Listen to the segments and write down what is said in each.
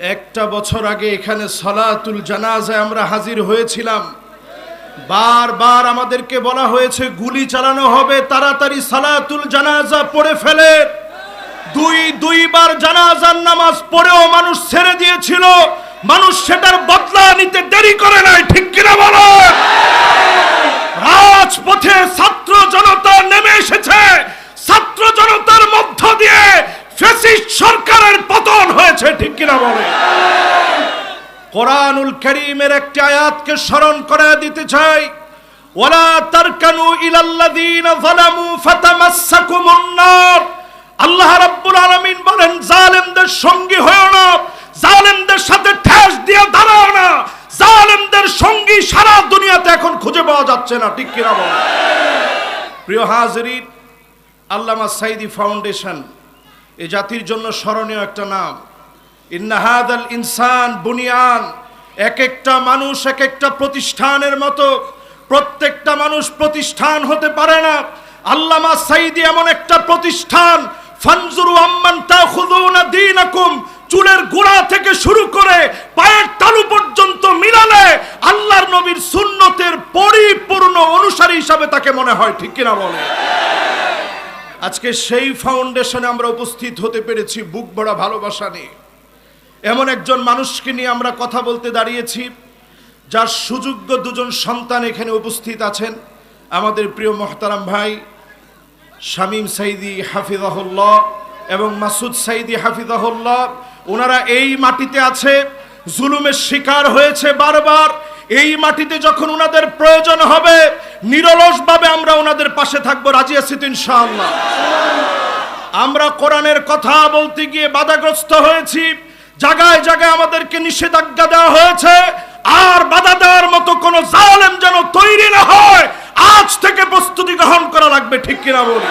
একটা বছর আগে এখানে সলাতুল জানাজায় আমরা হাজির হয়েছিলাম। বারবার আমাদেরকে বলা হয়েছে, গুলি চালানো হবে, তাড়াতাড়ি সালাতুল জানাজা পড়ে ফেলে। দুই, দুইবার জানাজার নামাজ পড়েও মানুষ ছেড়ে দিয়েছিল। মানুষ সেটার বদলা নিতে দেরি করে নাই, ঠিক কিনা বলো? রাজপথে ছাত্র জনতা নেমে এসেছে। ছাত্র জনতার মধ্য দিয়ে ফেসিস্ট সরকারের পতন হয়েছে, ঠিক কিনা বলে? কোরআনুল করিমের একটি আয়াতকে স্মরণ করে দিতে চাই। ওয়ালা তারকানু ইলাল্লাযীনা যালামু ফাতামাসসাকুমুন নার। আল্লাহ রাব্বুল আলামিন বলেন, জালেমদের সঙ্গী হয়ো না, জালেমদের সাথে ঠেস দিয়ে দাঁড়াও না। জালেমদের সঙ্গী সারা দুনিয়াতে এখন খুঁজে পাওয়া যাচ্ছে না। ঠিক কিনা বল? প্রিয় হাজরিন, আল্লামা সাইদি ফাউন্ডেশন এ জাতির জন্য স্মরণীয় একটা নাম। ইন্নাহাদাল ইনসান বুনিয়ান। এক একটা মানুষ এক একটা প্রতিষ্ঠানের মতো। প্রত্যেকটা মানুষ প্রতিষ্ঠান হতে পারে না। আল্লামা সাইদি এমন একটা প্রতিষ্ঠান, ফানজুরু আম্মান তাখুযুনা দীনাকুম, চুলের গোড়া থেকে শুরু করে পায়ের তালু পর্যন্ত মিলালে আল্লাহর নবীর সুন্নতের পরিপূর্ণ অনুসারী হিসাবে তাকে মনে হয়, ঠিক কিনা বলে? আজকে সেই ফাউন্ডেশনে আমরা উপস্থিত হতে পেরেছি বুক ভরা ভালোবাসা নিয়ে। এমন একজন মানুষকে নিয়ে আমরা কথা বলতে দাঁড়িয়েছি, যার সুযোগ্য দুজন সন্তান এখানে উপস্থিত আছেন। আমাদের প্রিয় মহতারাম ভাই, শামীম সাইদি হাফিজাহুল্লাহ এবং মাসুদ সাইদি হাফিজাহুল্লাহ, ওনারা এই মাটিতে আছে, জুলুমের শিকার হয়েছে বারবার। এই মাটিতে যখন ওনাদের প্রয়োজন হবে, নিরলসভাবে আমরা ওনাদের পাশে থাকব, রাজি আছি তো ইনশাআল্লাহ। আমরা কোরআনের কথা বলতে গিয়ে বাধাগ্রস্ত হয়েছি। জায়গায় জায়গায় আমাদেরকে নিষেধাজ্ঞা দেওয়া হয়েছে। আর বাধা দেওয়ার মতো কোন জালেম যেন তৈরি না হয়, আজ থেকে প্রস্তুতি গ্রহণ করা লাগবে, ঠিক কিনা বলি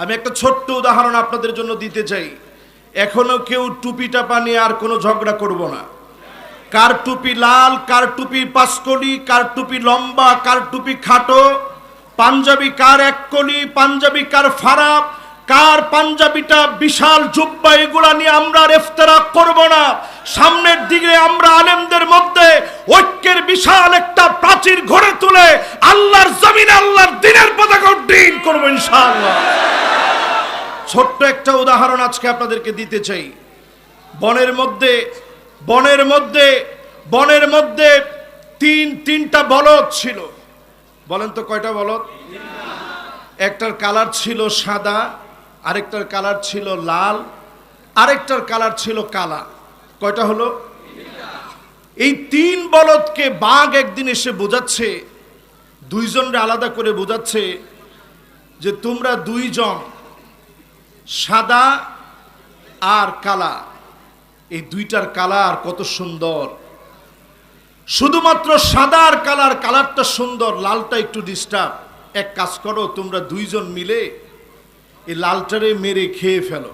আমি একটা ছোট্ট উদাহরণ আপনাদের জন্য দিতে চাই। এখনও কেউ টুপি টাপা নিয়ে আর কোনো ঝগড়া করব না। কার টুপি লাল, কার টুপি পাঁচকলি কার টুপি লম্বা, কার টুপি খাটো, পাঞ্জাবি কার এক কলি পাঞ্জাবি কার ফারাপ কার পাঞ্জাবিটা বিশাল জুব্বা এগুলা নিয়ে আমরা রেফতারা করব না? সামনের দিকে আমরা আলেমদের মধ্যে ঐক্যের বিশাল একটা প্রাচীর ঘরে তুলে আল্লাহর জমিনে আল্লাহর দিনের পতাকা উড্ডীন করব ইনশাআল্লাহ। ছোট্ট একটা উদাহরণ আজকে আপনাদেরকে দিতে চাই। বনের মধ্যে বনের মধ্যে বনের মধ্যে তিন, তিনটা বলদ ছিল। বলেন তো কয়টা বলদ? একটার কালার ছিল সাদা আরেকটার কালার ছিল লাল, আরেকটার কালার ছিল কালা। কয়টা হলো? এই তিন বলদকে বাঘ একদিন এসে বোঝাচ্ছে, দুইজনরে আলাদা করে বোঝাচ্ছে যে তোমরা দুইজন সাদা আর কালা। এই দুইটার কালার কত সুন্দর। শুধুমাত্র সাদা আর কালার কালারটা সুন্দর, লালটা একটু ডিস্টার্ব এক কাজ করো, তোমরা দুইজন মিলে এই লালটারে মেরে খেয়ে ফেলো।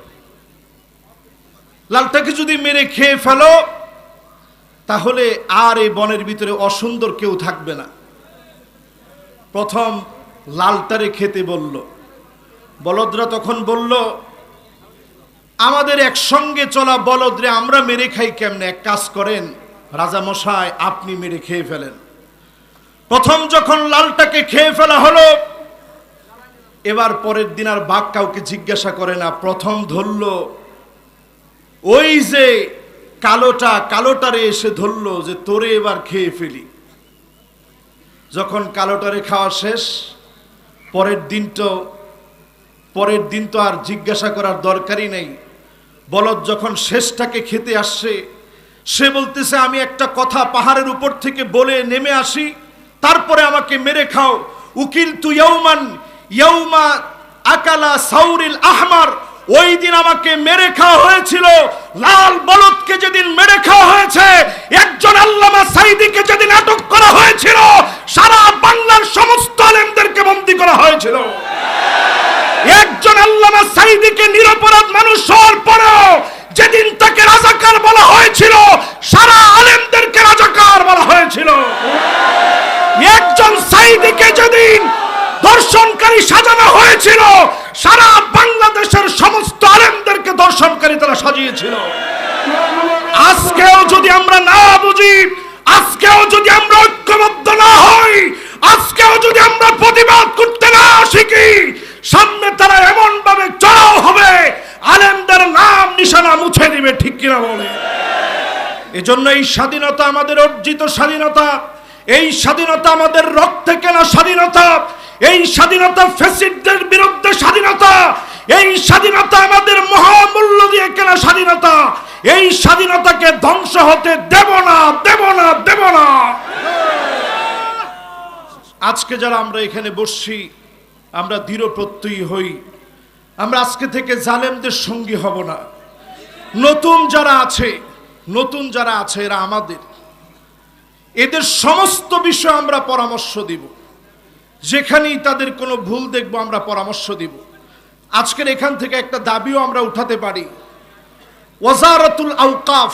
লালটাকে যদি মেরে খেয়ে ফেলো, তাহলে আর এই বনের ভিতরে অসুন্দর কেউ থাকবে না। প্রথম লালটারে খেতে বলল, বলদরা তখন বলল, আমাদের একসঙ্গে চলা বলদরে আমরা মেরে খাই কেমনে? এক কাজ করেন রাজা মশাই আপনি মেরে খেয়ে ফেলেন। প্রথম যখন লালটাকে খেয়ে ফেলা হলো এবার পরের দিন আর বাঘ কাউকে জিজ্ঞাসা করে না, প্রথম ধরল, ওই যে কালোটা, কালোটারে এসে ধরলো যে তোরে এবার খেয়ে ফেলি। যখন কালোটারে খাওয়া শেষ, পরের দিন তো, পরের দিন তো আর জিজ্ঞাসা করার দরকারই নেই। বলদ যখন শেষটাকে খেতে আসছে, সে বলতেছে, আমি একটা কথা পাহাড়ের উপর থেকে বলে নেমে আসি, তারপরে আমাকে মেরে খাও। উকিল তু ইয়ৌমা আকালা সাউরিল আহমার, ওই দিন আমাকে মেরে খাওয়া হয়েছিল। লাল বলদকে যেদিন মেরে খাওয়া হয়েছে, একজন আল্লামা সাইদিকে যেদিন আটক করা হয়েছিল, সারা বাংলার সমস্ত আলেমদেরকে বন্দী করা হয়েছিল। একজন আল্লামা সাইদিকে নিরপরাধ মানুষ হওয়ার পরেও যেদিন তাকে রাজাকার বলা হয়েছিল, সারা আলেমদেরকে রাজাকার বলা হয়েছিল। একজন সাইদিকে দর্শনকারী সাজানো হয়েছিল। সারা বাংলাদেশের সমস্ত আলেমদেরকে দর্শনকারী তারা সাজিয়েছিল। আজকেও যদি আমরা না বুঝি, আজকেও যদি আমরা ঐক্যবদ্ধ না হই, আজকেও যদি আমরা প্রতিবাদ করতে না শিখি, সামনে তারা এমন ভাবে চড়াও হবে, আলেমদের নাম নিশানা মুছে দিবে, ঠিক কিনা বলে? এজন্য এই স্বাধীনতা আমাদের অর্জিত স্বাধীনতা, এই স্বাধীনতা আমাদের রক্তে কেনা স্বাধীনতা এই স্বাধীনতা ফেসিডদের বিরুদ্ধে স্বাধীনতা, এই স্বাধীনতা আমাদের মহামূল্য দিয়ে কেনা স্বাধীনতা, এই স্বাধীনতাকে ধ্বংস হতে দেব না দেব না দেব না। আজকে যারা আমরা এখানে বসছি, আমরা দৃঢ় প্রত্যয়ী হই। আমরা আজকে থেকে জালেমদের সঙ্গী হব না। নতুন যারা আছে, নতুন যারা আছে এরা আমাদের। এদের সমস্ত বিষয়ে আমরা পরামর্শ দিব। যেখানেই তাদের কোনো ভুল দেখব, আমরা পরামর্শ দিব। আজকের এখান থেকে একটা দাবিও আমরা উঠাতে পারি। ওয়াজারাতুল আউকাফ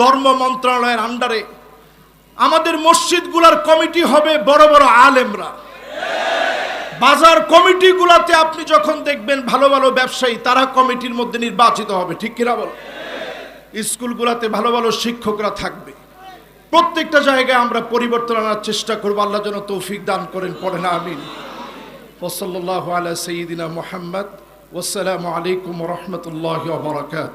ধর্ম মন্ত্রণালয়ের আন্ডারে আমাদের মসজিদগুলার কমিটি হবে বড় বড় আলেমরা। বাজার কমিটিগুলাতে আপনি যখন দেখবেন ভালো ভালো ব্যবসায়ী, তারা কমিটির মধ্যে নির্বাচিত হবে, ঠিক কিনা বল? স্কুলগুলাতে ভালো ভালো শিক্ষকরা থাকবে। প্রত্যেকটা জায়গায় আমরা পরিবর্তন আনার চেষ্টা করব। আল্লাহ যেন তৌফিক দান করেন, পড়েন, আমিন। ওসল্লাহ আলা সঈদিনা মোহাম্মদ। ওসালামু আলাইকুম রহমতুল্লাহ বরকাত